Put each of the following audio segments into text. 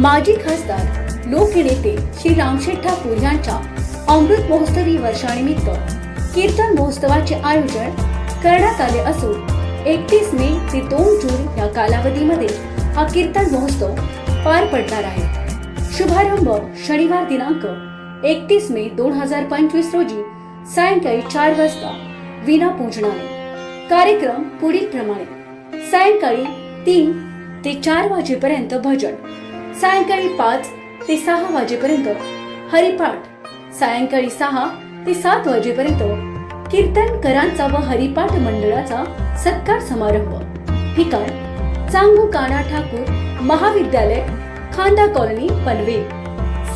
माजी खासदार लोकनेते श्री रामशेठ ठाकूर यांच्या अमृत महोत्सवी वर्षानिमित्त कीर्तन महोत्सवाचे आयोजन करण्यात आले असून एकतीस मे ते दोन जून या कालावधीमध्ये हा कीर्तन महोत्सव पार पडणार आहे. शुभारंभ शनिवार दिनांक एकतीस मे दोन हजार पंचवीस रोजी सायंकाळी चार वाजता विना पूजनाने. कार्यक्रम पुढील प्रमाणे सायंकाळी तीन ते चार वाजेपर्यंत भजन सायंकाळी पाच ते सहा वाजेपर्यंत. हरिपाठ. सायंकाळी सहा ते सात वाजेपर्यंत. कीर्तनकरांचा व हरिपाठ मंडळाचा सत्कार समारंभ. ठिकाण चांगू काना ठाकूर महाविद्यालय खांदा कॉलनी पनवेल.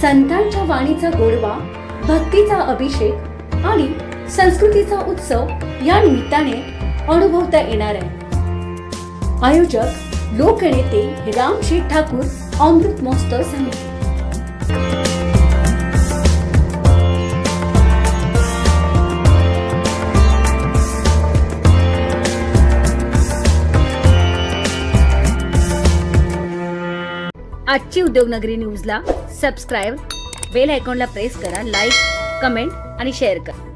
संतांच्या वाणीचा गोडवा भक्तीचा अभिषेक आणि संस्कृतीचा उत्सव या निमित्ताने अनुभवता येणार आहे. आयोजक लोकनेते रामशेठ ठाकूर अमृत महोत्सव समिती. आजची उद्योगनगरी न्यूजला सबस्क्राईब बेल आयकॉनला प्रेस करा लाईक कमेंट आणि शेअर करा.